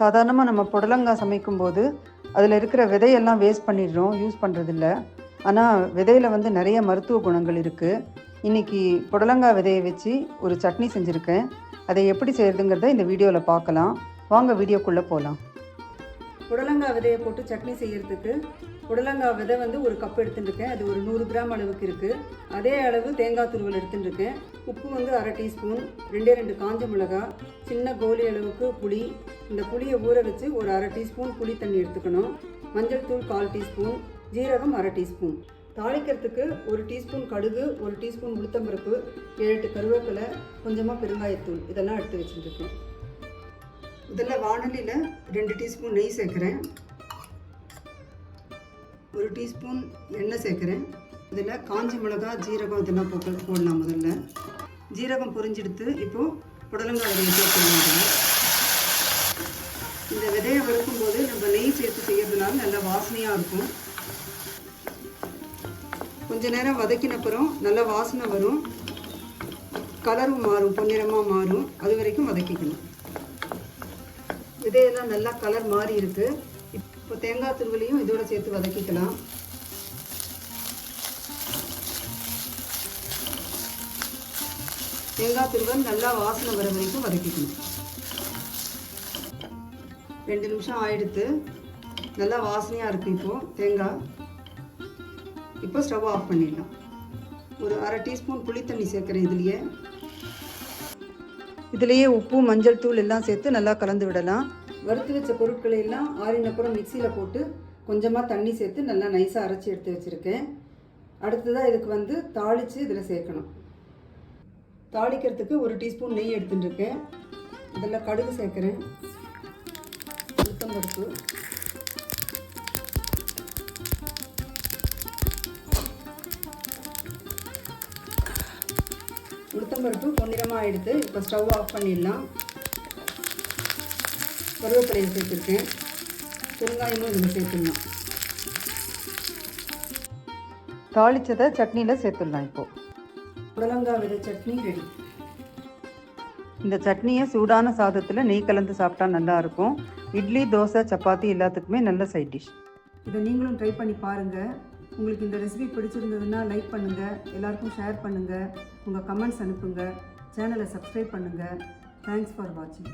சாதாரணமாக நம்ம புடலங்காய் சமைக்கும்போது அதில் இருக்கிற விதையெல்லாம் வேஸ்ட் பண்ணிடுறோம் யூஸ் பண்ணுறதில்ல ஆனால் விதையில் வந்து நிறைய மருத்துவ குணங்கள் இருக்குது இன்றைக்கி புடலங்காய் விதையை வச்சு ஒரு சட்னி செஞ்சுருக்கேன். அதை எப்படி செய்கிறதுங்கிறத இந்த வீடியோவில் பார்க்கலாம். வாங்க வீடியோக்குள்ளே போகலாம் புடலங்காய் விதையை போட்டு சட்னி செய்கிறதுக்கு புடலங்காய் விதை வந்து ஒரு கப் எடுத்துட்டுருக்கேன். அது ஒரு நூறு கிராம் அளவுக்கு இருக்குது அதே அளவு தேங்காய் துருவல் எடுத்துட்டுருக்கேன். உப்பு வந்து அரை டீஸ்பூன் ரெண்டே ரெண்டு காஞ்ச மிளகாய் சின்ன கோலி அளவுக்கு புளி. இந்த புளியை ஊற வச்சு ஒரு அரை டீஸ்பூன் புளி தண்ணி எடுத்துக்கணும். மஞ்சள் தூள் கால் டீஸ்பூன் ஜீரகம் அரை டீஸ்பூன். தாளிக்கிறதுக்கு ஒரு டீஸ்பூன் கடுகு ஒரு டீஸ்பூன் உளுத்தம்பருப்பு ஏழு எட்டு கருவேப்பிலை கொஞ்சமாக பெருங்காயத்தூள். இதெல்லாம் எடுத்து வச்சுருக்கேன் இதில் வானொலியில் ரெண்டு டீஸ்பூன் நெய் சேர்க்குறேன். ஒரு டீஸ்பூன் எண்ணெய் சேர்க்குறேன். இதில் காஞ்ச மிளகாய் ஜீரகம் இதெல்லாம் போட்டு போடலாம் முதல்ல. ஜீரகம் பொரிஞ்செடுத்து இப்போது புடலங்காய் விதையை சேர்த்துக்கலாம் இந்த விதையை வறுக்கும்போது நம்ம நெய் சேர்த்து செய்யறதுனால நல்லா வாசனையாக இருக்கும். கொஞ்ச நேரம் வதக்கின அப்புறம் வாசனை வரும். கலரும் மாறும் பொன்னிறமாக மாறும். அது வரைக்கும் வதக்கிக்கணும். விதையெல்லாம் நல்லா கலர் மாறி இருக்குது இப்போ தேங்காய் துருவலையும் இதோட சேர்த்து வதக்கிக்கலாம். தேங்காய் துருவல் நல்லா வாசனை வர வரைக்கும் வதக்கிக்கணும். ரெண்டு நிமிஷம் ஆயிடுத்து. நல்லா வாசனையாக இருக்குது இப்போது தேங்காய். இப்போ ஸ்டவ் ஆஃப் பண்ணிடலாம். ஒரு அரை டீஸ்பூன் புளித்தண்ணி சேர்க்குறேன் இதுலேயே. இதுலேயே உப்பு மஞ்சள் தூள் எல்லாம் சேர்த்து நல்லா கலந்து விடலாம். வறுத்து வச்ச பொருட்களை எல்லாம் ஆறினப்புறம் மிக்சியில் போட்டு கொஞ்சமாக தண்ணி சேர்த்து நல்லா நைஸாக அரைச்சி எடுத்து வச்சுருக்கேன். அடுத்ததாக இதுக்கு வந்து தாளித்து இதில் சேர்க்கணும். தாளிக்கிறதுக்கு ஒரு டீஸ்பூன் நெய் எடுத்துட்டுருக்கேன் இதில் கடுகு சேர்க்குறேன். உளுத்தம்பருப்பு. உளுத்தம்பருப்பு பொன்னிறமாக எடுத்து இப்போ ஸ்டவ் ஆஃப் பண்ணிடலாம். கருவேப்பிலையை சேர்த்துருக்கேன். பெருங்காயமும் இதில் சேர்த்துடலாம். தாளிச்சதை சட்னியில் சேர்த்துடலாம் இப்போது புடலங்காய் விதை சட்னி ரெடி. இந்த சட்னியை சூடான சாதத்தில் நெய் கலந்து சாப்பிட்டா நல்லா இருக்கும். இட்லி தோசை சப்பாத்தி எல்லாத்துக்குமே நல்ல சைட் டிஷ் இதை நீங்களும் ட்ரை பண்ணி பாருங்கள் உங்களுக்கு இந்த ரெசிபி பிடிச்சிருந்ததுன்னா லைக் பண்ணுங்கள் எல்லாருக்கும் ஷேர் பண்ணுங்கள் உங்கள் கமெண்ட்ஸ் அனுப்புங்க. சேனலை சப்ஸ்கிரைப் பண்ணுங்கள் தேங்க்ஸ் ஃபார் வாட்சிங்